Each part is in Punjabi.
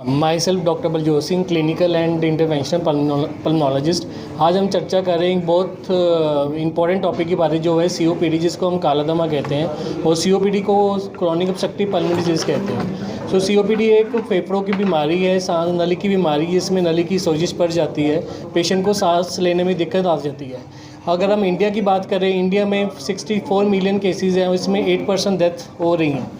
Myself doctor Baljot Singh clinical and interventional pulmonologist आज हम चर्चा कर रहे हैं एक बहुत इंपॉर्टेंट टॉपिक के बारे जो है सीओपीडी जिसको हम काला दमा कहते हैं। और सीओपीडी को क्रॉनिक ऑब्स्ट्रक्टिव पल्मोनरी डिज़ीज़ कहते हैं। सो सीओपीडी एक फेफड़ों की बीमारी है, सांस नली की बीमारी है इसमें नली की सोजिश पड़ जाती है पेशेंट को सांस लेने में दिक्कत आ जाती है। अगर हम इंडिया की बात करें इंडिया में 64 मिलियन केसेस हैं इसमें 8 परसेंट डेथ हो रही हैं।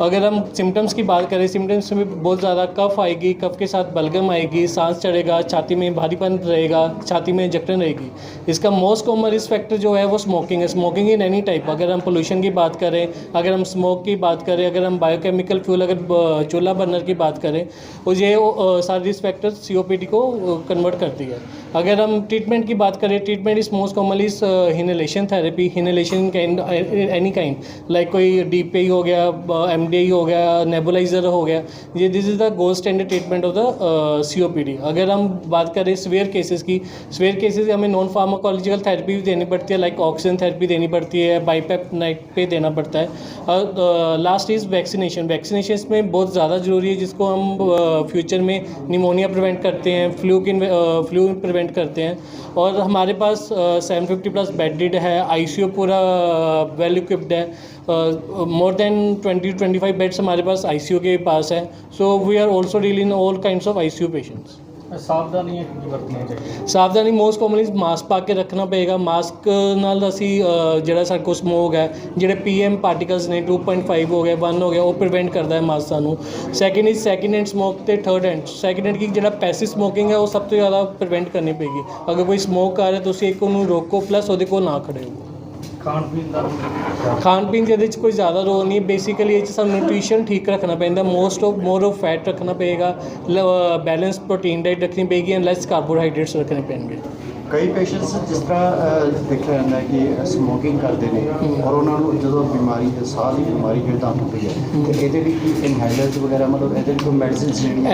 अगर हम सिम्टम्स की बात करें सिम्टम्स में बहुत ज़्यादा कफ आएगी, कफ के साथ बलगम आएगी, सांस चढ़ेगा, छाती में भारीपन रहेगा, छाती में जकड़न रहेगी। इसका मोस्ट कॉमन रिस्क फैक्टर जो है वो स्मोकिंग है। स्मोकिंग इन एनी टाइप अगर हम पोल्यूशन की बात करें, अगर हम स्मोक की बात करें, अगर हम बायोकेमिकल फ्यूल अगर चूल्हा बर्नर की बात करें तो ये सारे रिस्क फैक्टर सीओपीडी को कन्वर्ट करती है। अगर हम ट्रीटमेंट की बात करें treatment is most commonly inhalation therapy inhalation any kind like कोई डी पी हो गया एम डी हो गया नेबुलाइजर हो गया, ये this is the gold standard treatment of the C O P D अगर हम बात करें स्वेयर केसेस की स्वेयर केसेस हमें नॉन फार्माकोलॉजिकल थेरेपी भी देनी पड़ती है लाइक ऑक्सीजन थेरेपी देनी पड़ती है बाईपैप नाइट पे देना पड़ता है। और लास्ट इज़ वैक्सीनेशन वैक्सीनेशन में बहुत ज़्यादा ज़रूरी है जिसको हम फ्यूचर में निमोनिया प्रिवेंट करते हैं फ्लू की फ्लू प्रिवेंट इवेंट करते हैं। और हमारे पास सेवन फिफ्टी प्लस बेडेड है आईसीयू पूरा वेल इक्विप्ड है। More than twenty twenty five beds हमारे पास आईसीयू के पास है। So we are also deal in all kind of ICU patients ਸਾਵਧਾਨੀਆਂ ਕੀ ਵਰਤਣੀਆਂ ਚਾਹੀਦੀਆਂ? ਸਾਵਧਾਨੀ ਮੋਸਟ ਕਾਮਨਲੀ ਮਾਸਕ ਪਾ ਕੇ ਰੱਖਣਾ ਪਏਗਾ। ਮਾਸਕ ਨਾਲ ਅਸੀਂ ਅ, ਜਿਹੜਾ ਸਾਡੇ ਕੋਲ ਸਮੋਗ ਹੈ ਜਿਹੜੇ ਪੀਐਮ ਪਾਰਟੀਕਲਸ ਨੇ 2.5 ਹੋ ਗਿਆ 1 ਹੋ ਗਿਆ ਉਹ ਪ੍ਰੀਵੈਂਟ ਕਰਦਾ ਹੈ ਮਾਸਕ ਸਾਨੂੰ। Second is second hand smoke ਤੇ ਥਰਡ ਹੈਂਡ ਸੈਕਿੰਡ ਹੈਂਡ ਕੀ ਜਿਹੜਾ ਪੈਸਿਵ ਸਮੋਕਿੰਗ ਹੈ ਉਹ ਸਭ ਤੋਂ ਜ਼ਿਆਦਾ ਪ੍ਰੀਵੈਂਟ ਕਰਨੀ ਪਏਗੀ। ਅਗਰ ਕੋਈ ਸਮੋਕ ਕਰ ਰਿਹਾ ਤੁਸੀਂ ਇੱਕ ਉਹਨੂੰ ਰੋਕੋ ਪਲੱਸ ਉਹਦੇ ਕੋਲ ਨਾ ਖੜੇ ਹੋ ਖਾਣ ਪੀਣ ਦਾ ਖਾਣ ਪੀਣ ਦੇ ਇਹਦੇ 'ਚ ਕੋਈ ਜ਼ਿਆਦਾ ਰੋਲ ਨਹੀਂ ਬੇਸਿਕਲੀ ਇਹ 'ਚ ਸਾਨੂੰ ਨਿਊਟ੍ਰੀਸ਼ਨ ਠੀਕ ਰੱਖਣਾ ਪੈਂਦਾ most of more of fat ਰੱਖਣਾ ਪਏਗਾ ਬੈਲੈਂਸ ਪ੍ਰੋਟੀਨ ਡਾਈਟ ਰੱਖਣੀ ਪਏਗੀ ਐਂਡ ਲੈਸ ਕਾਰਬੋਹਾਈਡਰੇਟਸ ਰੱਖਣੇ ਪੈਣਗੇ। ਕਈ ਪੇਸ਼ੈਂਟਸ ਜਿਸ ਤਰ੍ਹਾਂ ਦੇਖਿਆ ਜਾਂਦਾ ਹੈ ਕਿ ਸਮੋਕਿੰਗ ਕਰਦੇ ਨੇ ਔਰ ਉਹਨਾਂ ਨੂੰ ਜਦੋਂ ਬਿਮਾਰੀ ਹੈ ਸਾਹ ਦੀ ਬਿਮਾਰੀ ਜਿਹੜੀ ਤਾਂ ਹੁੰਦੀ ਹੈ ਤੇ ਇਹਦੇ ਲਈ ਕੀ ਇਨਹੇਲਰਸ ਵਗੈਰਾ ਮਤਲਬ ਇਹਦੇ ਲਈ ਕੋਈ ਮੈਡੀਸਿਨਸ ਜਿਹੜੀਆਂ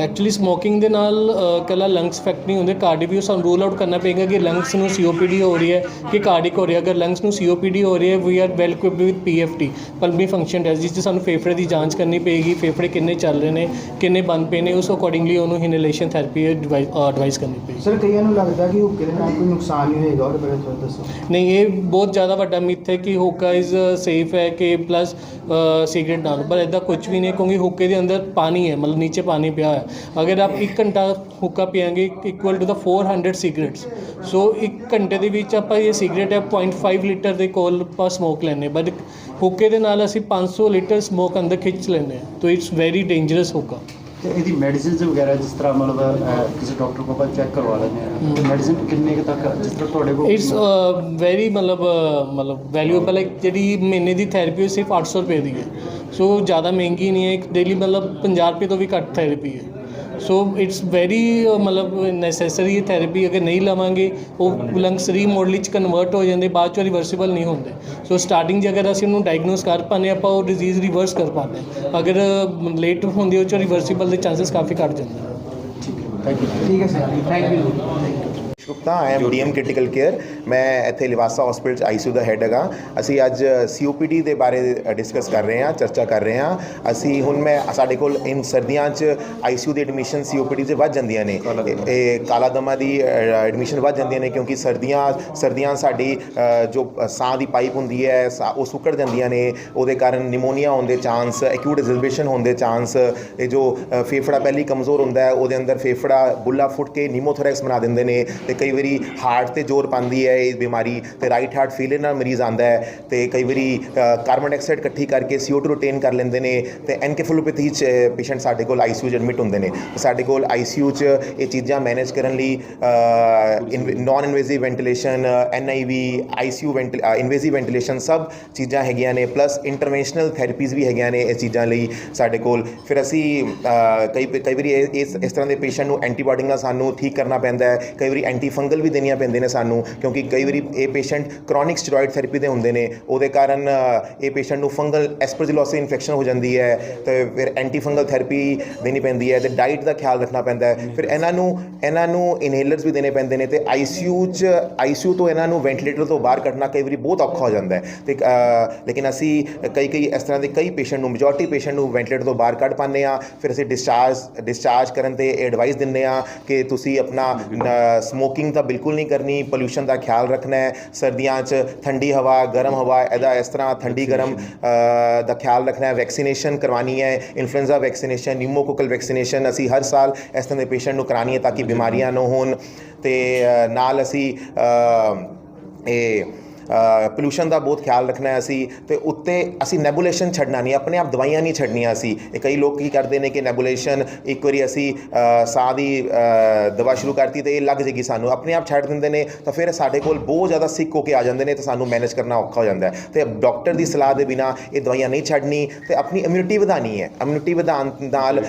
ਐਕਚੁਅਲੀ ਸਮੋਕਿੰਗ ਦੇ ਨਾਲ ਅ, ਇਕੱਲਾ ਲੰਗਸ ਇਫੈਕਟ ਨਹੀਂ ਹੁੰਦੇ ਕਾਰਡਿਕ ਵੀ ਸਾਨੂੰ ਰੂਲ ਆਊਟ ਕਰਨਾ ਪਏਗਾ ਕਿ ਲੰਗਸ ਨੂੰ ਸੀਓਪੀਡੀ ਹੋ ਰਹੀ ਹੈ ਕਿ ਕਾਰਡਿਕ ਹੋ ਰਹੀ ਹੈ ਅਗਰ ਲੰਗਸ ਨੂੰ ਸੀਓਪੀਡੀ ਹੋ ਰਹੀ ਹੈ we are well equipped with PFT pulmonary function test ਜਿਸ 'ਚ ਸਾਨੂੰ ਫੇਫੜੇ ਦੀ ਜਾਂਚ ਕਰਨੀ ਪਏਗੀ ਫੇਫੜੇ ਕਿੰਨੇ ਚੱਲ ਰਹੇ ਨੇ ਕਿੰਨੇ ਬੰਦ ਪਏ ਨੇ ਉਸ ਅਕੋਰਡਿੰਗਲੀ ਉਹਨੂੰ ਇਨਹੇਲੇਸ਼ਨ ਥੈਰੇਪੀ ਐਡਵਾਈਸ ਕਰਨੀ ਪਏਗੀ। ਸਰ ਕਈਆਂ ਨੂੰ ਲੱਗਦਾ ਕਿ ਹੁੱਕੇ ਦੇ ਨਾਲ ਕੋਈ ਨੁਕਸਾਨ ਨਹੀਂ ਹੋਏਗਾ ਉਹਦੇ ਬਾਰੇ ਥੋੜਾ ਦੱਸੋ। ਨਹੀਂ, ਇਹ ਬਹੁਤ ਜ਼ਿਆਦਾ ਵੱਡਾ ਮਿੱਥ ਹੈ ਕਿ ਹੋਕਾ ਇਜ਼ ਸੇਫ ਹੈ ਕਿ ਪਲੱਸ ਸਿਗਰਟ ਨਾਲ। ਪਰ ਇਦਾਂ ਕੁਝ ਵੀ ਨਹੀਂ, ਕਿਉਂਕਿ ਹੁੱਕੇ ਦੇ ਅੰਦਰ ਪਾਣੀ ਹੈ, ਮਤਲਬ ਨੀਚੇ ਪਾਣੀ ਪਿਆ ਹੈ ਅਗਰ ਆਪ 1 ਘੰਟਾ ਹੁੱਕਾ ਪੀਆਂਗੇ ਇਕੁਅਲ ਟੂ ਦਾ 400 ਸਿਗਰਟਸ ਸੋ 1 ਘੰਟੇ ਦੇ ਵਿੱਚ ਆਪਾਂ ਇਹ ਸਿਗਰਟ ਹੈ 0.5 ਲੀਟਰ ਦੇ ਕੋਲ ਆਪਾਂ ਸਮੋਕ ਲੈਂਦੇ ਬਟ ਹੁੱਕੇ ਦੇ ਨਾਲ ਅਸੀਂ 500 ਲੀਟਰ ਸਮੋਕ ਅੰਦਰ ਖਿੱਚ ਲੈਂਦੇ ਹਾਂ। ਤੋ ਇਟਸ ਵੈਰੀ ਡੇਂਜਰਸ ਹੋਕਾ। ਤੇ ਇਹਦੀ ਮੈਡੀਸਿਨਸ ਵਗੈਰਾ ਜਿਸ ਤਰ੍ਹਾਂ ਮਤਲਬ ਕਿਸੇ ਡਾਕਟਰ ਕੋਲ ਆਪਾਂ ਚੈੱਕ ਕਰਵਾ ਲੈਂਦੇ ਆ ਮੈਡੀਸਿਨ ਕਿੰਨੇ ਕੁ ਤੱਕ ਜਿਸ ਤਰ੍ਹਾਂ ਤੁਹਾਡੇ ਕੋਲ ਇਟਸ ਵੈਰੀ ਮਤਲਬ ਮਤਲਬ ਵੈਲਿਊਏਬਲ ਹੈ। ਜਿਹੜੀ ਮਹੀਨੇ ਦੀ ਥੈਰੇਪੀ ਉਹ ਸਿਰਫ 800 ਰੁਪਏ ਦੀ ਹੈ। ਸੋ ਜ਼ਿਆਦਾ ਮਹਿੰਗੀ ਨਹੀਂ ਹੈ। ਇੱਕ ਡੇਲੀ ਮਤਲਬ 50 ਰੁਪਏ ਤੋਂ ਵੀ ਘੱਟ ਥੈਰੇਪੀ ਹੈ। ਸੋ ਇਟਸ ਵੈਰੀ ਮਤਲਬ ਨੈਸੈਸਰੀ ਥੈਰੇਪੀ ਅਗਰ ਨਹੀਂ ਲਵਾਂਗੇ ਉਹ ਲੰਗਸ ਰੀਮੋਡਲ ਚ ਕਨਵਰਟ ਹੋ ਜਾਂਦੇ ਬਾਅਦ ਚ ਰਿਵਰਸੀਬਲ ਨਹੀਂ ਹੁੰਦੇ ਸੋ ਸਟਾਰਟਿੰਗ 'ਚ ਅਗਰ ਅਸੀਂ ਉਹਨੂੰ ਡਾਇਗਨੋਸ ਕਰ ਪਾਉਂਦੇ ਆਪਾਂ ਉਹ ਡਿਜ਼ੀਜ਼ ਰਿਵਰਸ ਕਰ ਪਾਉਂਦੇ ਹਾਂ। ਅਗਰ ਲੇਟ ਹੁੰਦੀ ਉਹ ਚ ਰਿਵਰਸੀਬਲ ਦੇ ਚਾਂਸਸ ਕਾਫੀ ਘੱਟ ਜਾਂਦੇ ਨੇ ਥੈਂਕ ਯੂ ਠੀਕ ਹੈ sir thank you Gupta I am DM critical care ਮੈਂ ਇੱਥੇ ਲਿਵਾਸਾ ਹਸਪੀਟਲ ਚ ਆਈਸੀਯੂ ਦਾ ਹੈਡ ਹੈਗਾ। ਅਸੀਂ ਅੱਜ ਸੀਓਪੀਡੀ ਦੇ ਬਾਰੇ ਡਿਸਕਸ ਕਰ ਰਹੇ ਹਾਂ ਚਰਚਾ ਕਰ ਰਹੇ ਹਾਂ। ਅਸੀਂ ਹੁਣ ਮੈਂ ਸਾਡੇ ਕੋਲ ਇਨ ਸਰਦੀਆਂ ਚ ਆਈਸੀਯੂ ਦੀ ਐਡਮਿਸ਼ਨ ਸੀਓਪੀਡੀ ਦੇ ਵੱਧ ਜਾਂਦੀਆਂ ਨੇ। ਇਹ- ਕਾਲਾ ਦਮਾ ਦੀ ਐਡਮਿਸ਼ਨ ਵੱਧ ਜਾਂਦੀਆਂ ਨੇ ਕਿਉਂਕਿ ਸਰਦੀਆਂ ਸਰਦੀਆਂ ਸਾਡੀ ਜੋ ਸਾਹ ਦੀ ਪਾਈਪ ਹੁੰਦੀ ਹੈ ਉਹ ਸੁੱਕੜ ਜਾਂਦੀਆਂ ਨੇ। ਉਹਦੇ ਕਾਰਨ ਨਿਮੋਨੀਆ ਹੋਣ ਦੇ ਚਾਂਸ ਐਕਿਊਟ ਐਗਜ਼ਰਬੇਸ਼ਨ ਹੋਣ ਦੇ ਚਾਂਸ ਇਹ ਜੋ ਫੇਫੜਾ ਪਹਿਲੀ ਕਮਜ਼ੋਰ ਹੁੰਦਾ ਹੈ ਉਹਦੇ ਅੰਦਰ ਫੇਫੜਾ ਬੁੱਲਾ ਫੁੱਟ ਕੇ ਨਿਮੋਥੋਰੈਕਸ ਬਣਾ ਦਿੰਦੇ ਨੇ। ਤੇ ਕਈ ਵਾਰੀ ਹਾਰਟ ਤੇ ਜ਼ੋਰ ਪਾਉਂਦੀ ਹੈ, ਇਹ ਬਿਮਾਰੀ ਤੇ ਰਾਈਟ ਹਾਰਟ ਫੇਲਰ ਨਾਲ ਮਰੀਜ਼ ਆਂਦਾ ਹੈ ਤੇ ਕਈ ਵਾਰੀ ਕਾਰਬਨ ਡਾਈਆਕਸਾਈਡ ਇਕੱਠੀ ਕਰਕੇ CO2 ਰਿਟੇਨ ਕਰ ਲੈਂਦੇ ਨੇ ਤੇ ਐਨਕੇਫਲੋਪੈਥੀ ਚ ਪੇਸ਼ੈਂਟ ਸਾਡੇ ਕੋਲ ਆਈਸੀਯੂ ਚ ਐਡਮਿਟ ਹੁੰਦੇ ਨੇ। ਸਾਡੇ ਕੋਲ ਆਈਸੀਯੂ ਚ ਇਹ ਚੀਜ਼ਾਂ ਮੈਨੇਜ ਕਰਨ ਲਈ non invasive ventilation NIV ICU invasive ventilation ਸਭ ਚੀਜ਼ਾਂ ਹੈਗੀਆਂ ਨੇ ਪਲੱਸ ਇੰਟਰਵੈਂਸ਼ਨਲ ਥੈਰੇਪੀਜ਼ ਵੀ ਹੈਗੀਆਂ ਨੇ ਇਸ ਚੀਜ਼ਾਂ ਲਈ ਸਾਡੇ ਕੋਲ। ਫਿਰ ਅਸੀਂ ਕਈ ਕਈ ਵਾਰੀ ਇਸ ਇਸ ਤਰ੍ਹਾਂ ਦੇ ਪੇਸ਼ੈਂਟ ਨੂੰ ਐਂਟੀਬਾਇਓਟਿਕ ਨਾਲ ਸਾਨੂੰ ਠੀਕ ਕਰਨਾ ਪੈਂਦਾ ਹੈ, ਕਈ ਵਾਰੀ ਐਂਟੀ ਐਂਟੀਫੰਗਲ ਵੀ ਦੇਣੀਆਂ ਪੈਂਦੀਆਂ ਨੇ ਸਾਨੂੰ, ਕਿਉਂਕਿ ਕਈ ਵਾਰੀ ਇਹ ਪੇਸ਼ੈਂਟ ਕ੍ਰੋਨਿਕ ਸਟੀਰੋਇਡ ਥੈਰੇਪੀ ਦੇ ਹੁੰਦੇ ਨੇ, ਉਹਦੇ ਕਾਰਨ ਇਹ ਪੇਸ਼ੈਂਟ ਨੂੰ ਫੰਗਲ ਐਸਪਰਜਿਲੋਸਿਸ ਇਨਫੈਕਸ਼ਨ ਹੋ ਜਾਂਦੀ ਹੈ, ਤੇ ਫਿਰ ਐਂਟੀ ਫੰਗਲ ਥੈਰੇਪੀ ਦੇਣੀ ਪੈਂਦੀ ਹੈ, ਤੇ ਡਾਈਟ ਦਾ ਖਿਆਲ ਰੱਖਣਾ ਪੈਂਦਾ ਹੈ। ਫਿਰ ਇਹਨਾਂ ਨੂੰ ਇਹਨਾਂ ਨੂੰ ਇਨਹੇਲਰਸ ਵੀ ਦੇਣੇ ਪੈਂਦੇ ਨੇ, ਤੇ ਆਈਸੀਯੂ ਚ ਆਈਸੀਯੂ ਤੋਂ ਇਹਨਾਂ ਨੂੰ ਵੈਂਟੀਲੇਟਰ ਤੋਂ ਬਾਹਰ ਕੱਢਣਾ ਕਈ ਵਾਰੀ ਬਹੁਤ ਔਖਾ ਹੋ ਜਾਂਦਾ ਹੈ। ਤੇ ਲੇਕਿਨ ਅਸੀਂ ਕਈ ਕਈ ਇਸ ਤਰ੍ਹਾਂ ਦੇ ਕਈ ਪੇਸ਼ੈਂਟ ਨੂੰ ਮੈਜੋਰਟੀ ਪੇਸ਼ੈਂਟ ਨੂੰ ਵੈਂਟੀਲੇਟਰ ਤੋਂ ਬਾਹਰ ਕੱਢ ਪਾਉਂਦੇ ਆ ਫਿਰ ਅਸੀਂ ਡਿਸਚਾਰਜ ਡਿਸਚਾਰਜ ਕਰਨ ਤੇ ਐਡਵਾਈਸ ਦਿੰਦੇ ਆ ਕਿ ਤੁਸੀਂ ਆਪਣਾ ਸਮੋਕ ਸਮੋਕਿੰਗ ਤਾਂ ਬਿਲਕੁਲ ਨਹੀਂ ਕਰਨੀ ਪੋਲੂਸ਼ਨ ਦਾ ਖਿਆਲ ਰੱਖਣਾ ਹੈ ਸਰਦੀਆਂ 'ਚ ਠੰਡੀ ਹਵਾ ਗਰਮ ਹਵਾ ਇਹਦਾ ਇਸ ਤਰ੍ਹਾਂ ਠੰਡੀ ਗਰਮ ਦਾ ਖਿਆਲ ਰੱਖਣਾ ਹੈ ਵੈਕਸੀਨੇਸ਼ਨ ਕਰਵਾਉਣੀ ਹੈ ਇਨਫਲੂਐਂਜ਼ਾ ਵੈਕਸੀਨੇਸ਼ਨ ਨਿਊਮੋਕੋਕਲ ਵੈਕਸੀਨੇਸ਼ਨ ਅਸੀਂ ਹਰ ਸਾਲ ਇਸ ਤਰ੍ਹਾਂ ਦੇ ਪੇਸ਼ੈਂਟ ਨੂੰ ਕਰਾਉਣੀ ਹੈ ਤਾਂ ਕਿ ਬਿਮਾਰੀਆਂ ਨਾ ਹੋਣ ਤੇ ਨਾਲ ਅਸੀਂ ਇਹ ਪੋਲੂਸ਼ਨ ਦਾ ਬਹੁਤ ਖਿਆਲ ਰੱਖਣਾ ਹੈ ਅਸੀਂ, ਤੇ ਉੱਤੇ ਅਸੀਂ ਨੈਬੂਲੇਸ਼ਨ ਛੱਡਣਾ ਨਹੀਂ, ਆਪਣੇ ਆਪ ਦਵਾਈਆਂ ਨਹੀਂ ਛੱਡਣੀਆਂ ਅਸੀਂ। ਇਹ ਕਈ ਲੋਕ ਕੀ ਕਰਦੇ ਨੇ ਕਿ ਨੈਬੂਲੇਸ਼ਨ ਇੱਕ ਵਾਰੀ ਅਸੀਂ ਸਾਹ ਦੀ ਦਵਾ ਸ਼ੁਰੂ ਕਰਤੀ ਤੇ ਇਹ ਲੱਗ ਜੇਗੀ ਸਾਨੂੰ। ਆਪਣੇ ਆਪ ਛੱਡ ਦਿੰਦੇ ਨੇ, ਤਾਂ ਫਿਰ ਸਾਡੇ ਕੋਲ ਬਹੁਤ ਜ਼ਿਆਦਾ ਸਿੱਕ ਹੋ ਕੇ ਆ ਜਾਂਦੇ ਨੇ ਤੇ ਸਾਨੂੰ ਮੈਨੇਜ ਕਰਨਾ ਔਖਾ ਹੋ ਜਾਂਦਾ ਹੈ। ਤੇ ਡਾਕਟਰ ਦੀ ਸਲਾਹ ਦੇ ਬਿਨਾ ਇਹ ਦਵਾਈਆਂ ਨਹੀਂ ਛੱਡਣੀ ਤੇ ਆਪਣੀ ਇਮਿਊਨਿਟੀ ਵਧਾਣੀ ਹੈ। ਇਮਿਊਨਿਟੀ ਵਧਾਉਣ ਨਾਲ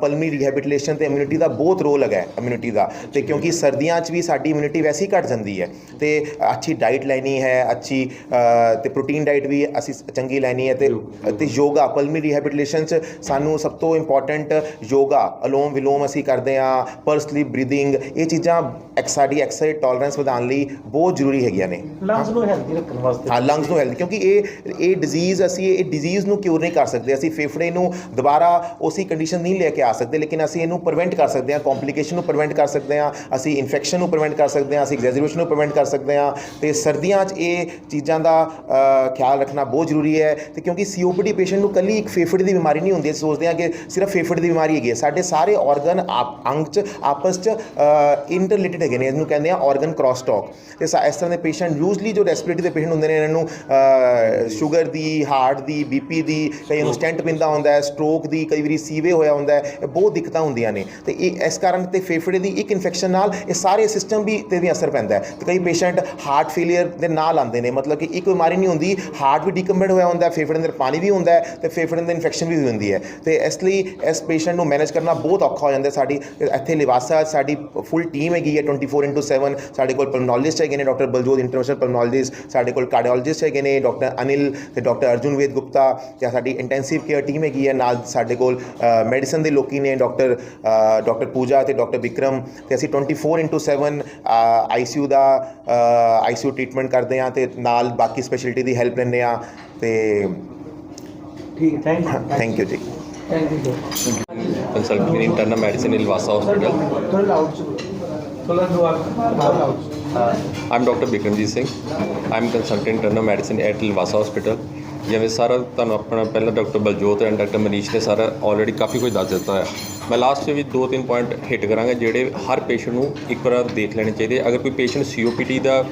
ਪਲਮੀ ਰਿਹੈਬਿਲਿਟੇਸ਼ਨ ਤੇ ਇਮਿਊਨਿਟੀ ਦਾ ਬਹੁਤ ਰੋਲ ਹੈਗਾ ਇਮਿਊਨਿਟੀ ਦਾ। ਤੇ ਕਿਉਂਕਿ ਸਰਦੀਆਂ 'ਚ ਵੀ ਸਾਡੀ ਇਮਿਊਨਿਟੀ ਵੈਸੇ ਹੀ ਘਟ ਜਾਂਦੀ ਹੈ। ਤੇ ਅੱਛੀ ਡਾਈਟ ਲੈਣੀ ਹੈ ਅੱਛੀ ਅ, ਤੇ ਪ੍ਰੋਟੀਨ ਡਾਈਟ ਵੀ ਅਸੀਂ ਚੰਗੀ ਲੈਣੀ ਹੈ ਤੇ ਤੇ ਯੋਗਾ ਪਲਮੀ ਰਿਹੈਬਿਲਿਟੇਸ਼ਨ 'ਚ ਸਾਨੂੰ ਸਭ ਤੋਂ ਇੰਪੋਰਟੈਂਟ ਯੋਗਾ ਅਲੋਮ ਵਿਲੋਮ ਅਸੀਂ ਕਰਦੇ ਆ ਪਰਸਲੀ ਬਰੀਥਿੰਗ ਇਹ ਚੀਜ਼ਾਂ ਸਾਡੀ ਐਕਸਰਸਾਈਜ਼ ਟੋਲਰੈਂਸ ਵਧਾਉਣ ਲਈ ਬਹੁਤ ਜ਼ਰੂਰੀ ਹੈਗੀਆਂ ਨੇ। ਲੰਗਸ ਨੂੰ ਹੈਲਦੀ ਰੱਖਣ ਵਾਸਤੇ। ਹਾਂ ਲੰਗਸ ਨੂੰ ਹੈਲਥ ਕਿਉਂਕਿ ਇਹ ਇਹ ਡਿਜ਼ੀਜ਼ ਅਸੀਂ ਇਹ ਡਿਜ਼ੀਜ਼ ਨੂੰ ਕਿਉਰ ਨਹੀਂ ਕਰ ਸਕਦੇ ਅਸੀਂ ਫੇਫੜੇ ਨੂੰ ਦੁਬਾਰਾ ਉਸੇ ਕੰਡੀਸ਼ਨ ਨਹੀਂ ਲੈ ਕੇ ਆ ਸਕਦੇ ਲੇਕਿਨ ਅਸੀਂ ਇਹਨੂੰ ਪ੍ਰੀਵੈਂਟ ਕਰ ਸਕਦੇ ਹਾਂ ਕੰਪਲਿਕੇਸ਼ਨ ਨੂੰ ਪ੍ਰੀਵੈਂਟ ਕਰ ਸਕਦੇ ਹਾਂ ਅਸੀਂ ਇਨਫੈਕਸ਼ਨ ਨੂੰ ਪ੍ਰੀਵੈਂਟ ਕਰ ਸਕਦੇ ਹਾਂ ਅਸੀਂ ਐਗਜ਼ੈਜਰੇਸ਼ਨ ਨੂੰ ਪ੍ਰੀਵੈਂਟ ਕਰ ਸਕਦੇ ਹਾਂ ਤੇ ਸਰਦੀਆਂ 'ਚ ਇਹ ਚੀਜ਼ਾਂ ਦਾ ਖਿਆਲ ਰੱਖਣਾ ਬਹੁਤ ਜ਼ਰੂਰੀ ਹੈ ਤੇ ਕਿਉਂਕਿ ਸੀਓਪੀਡੀ ਪੇਸ਼ੈਂਟ ਨੂੰ ਕੱਲੀ ਇੱਕ ਫੇਫੜੇ ਦੀ ਬਿਮਾਰੀ ਨਹੀਂ ਹੁੰਦੀ, ਅਸੀਂ ਸੋਚਦੇ ਹਾਂ ਕਿ ਸਿਰਫ ਫੇਫੜੇ ਦੀ ਬਿਮਾਰੀ ਹੈਗੀ ਹੈ। ਸਾਡੇ ਸਾਰੇ ਆਰਗਨ ਅੰਗ 'ਚ, ਆਪਸ 'ਚ ਇੰਟਰਲਿਟਡ ਹੈਗੇ ਨੇ, ਇਹਨੂੰ ਕਹਿੰਦੇ ਆ ਆਰਗਨ ਕ੍ਰਾਸ ਟਾਕ ਤੇ ਇਸ ਤਰ੍ਹਾਂ ਦੇ ਪੇਸ਼ੈਂਟ ਯੂਜ਼ਲੀ ਜੋ ਰੈਸਪੀਰੇਟਰੀ ਦੇ ਪੇਸ਼ੈਂਟ ਹੁੰਦੇ ਨੇ, ਇਹਨਾਂ ਨੂੰ ਸ਼ੂਗਰ ਦੀ ਹਾਰਟ ਦੀ ਬੀਪੀ ਦੀ, ਕਈ ਨੂੰ ਸਟੈਂਟ ਪਿੰਦਾ ਹੁੰਦਾ ਹੈ ਸਟ੍ਰੋਕ ਦੀ, ਕਈ ਵਾਰੀ ਸੀਵੇ ਹੋਇਆ ਹੁੰਦਾ ਹੈ, ਇਹ ਬਹੁਤ ਦਿੱਕਤਾਂ ਹੁੰਦੀਆਂ ਨੇ। ਤੇ ਇਹ, ਇਸ ਕਾਰਨ ਤੇ ਫੇਫੜੇ ਦੀ ਇੱਕ ਇਨਫੈਕਸ਼ਨ ਨਾਲ ਇਹ ਸਾਰੇ ਸਿਸਟਮ ਵੀ ਤੇ ਵੀ ਅਸਰ ਪੈਂਦਾ ਹੈ। ਤੇ ਕਈ ਪੇਸ਼ੈਂਟ ਹਾਰਟ ਫੇਲਿਅਰ ਦੇ ਨਾਲ ਆਉਂਦੇ ਨੇ। ਮਤਲਬ ਕਿ ਇੱਕ ਬਿਮਾਰੀ ਨਹੀਂ ਹੁੰਦੀ। ਹਾਰਟ ਵੀ ਡੀਕੰਬਰਡ ਹੋਇਆ ਹੁੰਦਾ ਫੇਫੜਿਆਂ ਦੇ ਅੰਦਰ ਪਾਣੀ ਵੀ ਹੁੰਦਾ ਹੈ ਤੇ ਫੇਫੜੇ ਦੇ ਇਨਫੈਕਸ਼ਨ ਵੀ ਹੁੰਦੀ ਹੈ। ਤੇ ਇਸ ਲਈ ਇਸ ਪੇਸ਼ੈਂਟ ਨੂੰ ਮੈਨੇਜ ਕਰਨਾ ਬਹੁਤ ਔਖਾ ਹੋ ਜਾਂਦਾ ਸਾਡੀ ਇੱਥੇ ਲਿਵਾਸਾ, ਸਾਡੀ ਫੁੱਲ ਟੀਮ ਹੈਗੀ ਹੈ 24/7 ਸਾਡੇ ਕੋਲ ਪਲਮਨੋਲੋਜਿਸਟ ਹੈਗੇ ਨੇ ਡਾਕਟਰ ਬਲਜੋਤ ਇੰਟਰਨੈਸ਼ਨਲ ਪਲਮਨੋਲੋਜਿਸਟ ਸਾਡੇ ਕੋਲ ਕਾਰਡੀਓਲੋਜਿਸਟ ਹੈਗੇ ਨੇ ਡਾਕਟਰ ਅਨਿਲ ਤੇ ਡਾਕਟਰ ਅਰਜੁਨ ਵੇਦ ਗੁਪਤਾ ਜਾਂ ਸਾਡੀ ਇੰਟੈਂਸਿਵ ਕੇਅਰ ਟੀਮ ਹੈਗੀ ਹੈ। ਨਾਲ ਸਾਡੇ ਕੋਲ ਮੈਡੀਸਨ ਦੇ ਲੋਕੀ ਨੇ ਡਾਕਟਰ ਡਾਕਟਰ ਪੂਜਾ ਤੇ ਡਾਕਟਰ ਵਿਕਰਮ। ਤੇ ਅਸੀਂ 24/7 ਆਈਸੀਯੂ ਦਾ ਆਈਸੀਯੂ ਟ੍ਰੀਟਮੈਂਟ ਕਰਦੇ ਹਾਂ ਤੇ ਨਾਲ ਬਾਕੀ ਸਪੈਸ਼ਲਿਟੀ ਦੀ ਹੈਲਪ ਲੈਂਦੇ ਹਾਂ ਤੇ ਠੀਕ ਹੈ ਥੈਂਕ ਯੂ ਥੈਂਕ ਯੂ ਜੀ thank you internal medicine in Lhasa Hospital. ਥੋੜਾ ਲਾਊਡ ਥੋੜਾ loud I'm Dr. Bikramjit Singh. I'm consultant internal medicine at Lhasa Hospital. ਜਿਵੇਂ ਸਾਰਾ ਤੁਹਾਨੂੰ ਆਪਣਾ ਪਹਿਲਾਂ doctor Baljot and doctor Manish ਨੇ ਸਾਰਾ ਆਲਰੇਡੀ ਕਾਫੀ ਕੁਝ ਦੱਸ ਦਿੱਤਾ ਹੈ ਮੈਂ ਲਾਸਟ 'ਚ ਵੀ ਦੋ ਤਿੰਨ ਪੁਆਇੰਟ ਹਿੱਟ ਕਰਾਂਗਾ ਜਿਹੜੇ ਹਰ ਪੇਸ਼ੈਂਟ ਨੂੰ ਇੱਕ ਵਾਰ ਦੇਖ ਲੈਣੇ ਚਾਹੀਦੇ। ਅਗਰ ਕੋਈ ਪੇਸ਼ੈਂਟ ਸੀਓਪੀਡੀ ਦਾ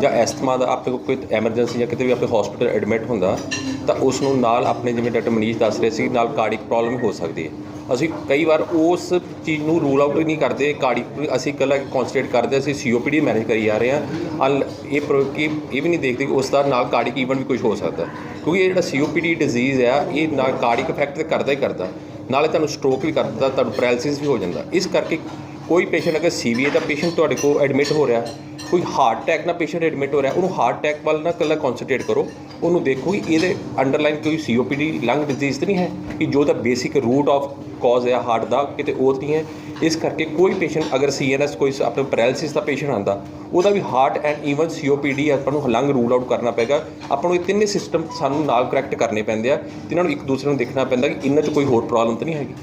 ਜਾਂ ਐਸਥਮਾ ਦਾ ਆਪਣੇ ਕੋਈ ਐਮਰਜੈਂਸੀ ਜਾਂ ਕਿਤੇ ਵੀ ਆਪਣੇ ਹਸਪੀਟਲ ਐਡਮਿਟ ਹੁੰਦਾ, ਤਾਂ ਉਸ ਨੂੰ ਨਾਲ ਆਪਣੇ ਜਿਵੇਂ ਡਾਕਟਰ ਮਨੀਸ਼ ਦੱਸ ਰਹੇ ਸੀ, ਨਾਲ ਕਾਰਡਿਕ ਪ੍ਰੋਬਲਮ ਹੋ ਸਕਦੀ ਹੈ। ਅਸੀਂ ਕਈ ਵਾਰ ਉਸ ਚੀਜ਼ ਨੂੰ ਰੂਲ ਆਊਟ ਨਹੀਂ ਕਰਦੇ ਕਾਰਡਿਕ ਅਸੀਂ ਇਕੱਲਾ ਕਨਸੈਂਟਰੇਟ ਕਰਦੇ, ਅਸੀਂ ਸੀਓਪੀਡੀ ਮੈਨੇਜ ਕਰੀ ਜਾ ਰਹੇ ਹਾਂ। ਅਲ ਇਹ ਪ੍ਰੋ- ਕਿ ਇਹ ਵੀ ਨਹੀਂ ਦੇਖਦੇ ਕਿ ਉਸ ਦਾ ਨਾਲ ਕਾਰਡਿਕ ਈਵੈਂਟ ਵੀ ਕੁਝ ਹੋ ਸਕਦਾ। ਕਿਉਂਕਿ ਇਹ ਜਿਹੜਾ ਸੀਓਪੀਡੀ ਡਿਜ਼ੀਜ਼ ਆ, ਇਹ ਨਾਲ ਕਾਰਡਿਕ ਇਫੈਕਟ ਤੇ ਕਰਦਾ ਹੀ ਕਰਦਾ। ਨਾਲੇ ਤੁਹਾਨੂੰ ਸਟ੍ਰੋਕ ਵੀ ਕਰਦਾ ਤੁਹਾਨੂੰ ਪੈਰਾਲਿਸਿਸ ਵੀ ਹੋ ਜਾਂਦਾ। ਇਸ ਕਰਕੇ ਕੋਈ ਪੇਸ਼ੈਂਟ ਅਗਰ ਸੀਵੀਏ ਦਾ ਪੇਸ਼ੈਂਟ ਤੁਹਾਡੇ ਕੋਲ ਐਡਮਿਟ ਹੋ ਰਿਹਾ ਕੋਈ ਹਾਰਟ ਅਟੈਕ ਨਾਲ ਪੇਸ਼ੈਂਟ ਐਡਮਿਟ ਹੋ ਰਿਹਾ, ਉਹਨੂੰ ਹਾਰਟ ਅਟੈਕ ਵੱਲ ਨਾ ਇਕੱਲਾ ਕਨਸੈਂਟਰੇਟ ਕਰੋ। ਉਹਨੂੰ ਦੇਖੋ ਕਿ ਇਹਦੇ ਅੰਡਰਲਾਈਨ ਕੋਈ ਸੀਓਪੀਡੀ ਲੰਗ ਡਿਜ਼ੀਜ਼ ਤਾਂ ਨਹੀਂ ਹੈ ਕਿ ਜੋ ਦਾ ਬੇਸਿਕ ਰੂਟ ਆਫ ਕਾਜ਼ ਹੈ ਹਾਰਟ ਦਾ, ਕਿਤੇ ਉਹ ਨਹੀਂ ਹੈ। ਇਸ ਕਰਕੇ ਕੋਈ ਪੇਸ਼ੈਂਟ ਅਗਰ ਸੀਐਨਐਸ ਕੋਈ ਆਪਣੇ ਪੈਰਾਲਿਸਿਸ ਦਾ ਪੇਸ਼ੈਂਟ ਆਂਦਾ ਉਹਦਾ ਵੀ ਹਾਰਟ ਐਂਡ ਈਵਨ ਸੀਓਪੀਡੀ ਆਪਾਂ ਨੂੰ ਲੰਗ ਰੂਲ ਆਊਟ ਕਰਨਾ ਪਏਗਾ। ਆਪਾਂ ਨੂੰ ਇਹ ਤਿੰਨੇ ਸਿਸਟਮ ਸਾਨੂੰ ਨਾਲ ਕਰੈਕਟ ਕਰਨੇ ਪੈਂਦੇ ਆ, ਤੇ ਇਹਨਾਂ ਨੂੰ ਇੱਕ ਦੂਸਰੇ ਨੂੰ ਦੇਖਣਾ ਪੈਂਦਾ ਕਿ ਇਹਨਾਂ 'ਚ ਕੋਈ ਹੋਰ ਪ੍ਰੋਬਲਮ ਤਾਂ ਨਹੀਂ ਹੈਗੀ।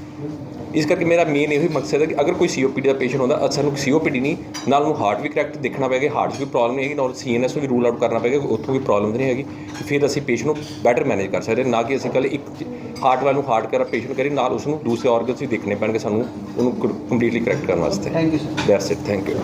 ਇਸ ਕਰਕੇ ਮੇਰਾ ਮੇਨ ਇਹੋ ਹੀ ਮਕਸਦ ਹੈ ਕਿ ਅਗਰ ਕੋਈ ਸੀਓਪੀਡੀ ਦਾ ਪੇਸ਼ੈਂਟ ਹੁੰਦਾ ਅਸਾਂ ਸਾਨੂੰ ਸੀਓਪੀਡੀ ਨਹੀਂ ਨਾਲ ਨੂੰ ਹਾਰਟ ਵੀ ਕਰੈਕਟ ਦੇਖਣਾ ਪਏਗਾ ਹਾਰਟ ਵੀ ਪ੍ਰੋਬਲਮ ਨਹੀਂ ਹੈਗੀ ਨਾਲ ਸੀਐਨਐਸ ਨੂੰ ਵੀ ਰੂਲ ਆਊਟ ਕਰਨਾ ਪਏਗਾ ਕਿ ਉੱਥੋਂ ਵੀ ਪ੍ਰੋਬਲਮ ਨਹੀਂ ਹੈਗੀ ਫਿਰ ਅਸੀਂ ਪੇਸ਼ੈਂਟ ਨੂੰ ਬੈਟਰ ਮੈਨੇਜ ਕਰ ਸਕਦੇ ਨਾ ਕਿ ਅਸੀਂ ਕੱਲ੍ਹ ਇੱਕ ਹਾਰਟ ਵਾਲ ਨੂੰ ਹਾਰਟ ਕਰਾ ਪੇਸ਼ੈਂਟ ਕਰੀ ਨਾਲ ਉਸ ਨੂੰ ਦੂਸਰੇ ਆਰਗਨਸ ਵੀ ਦੇਖਣੇ ਪੈਣਗੇ ਸਾਨੂੰ ਉਹਨੂੰ ਕੰਪਲੀਟਲੀ ਕਰੈਕਟ ਕਰਨ ਵਾਸਤੇ। Thank you sir that's it thank you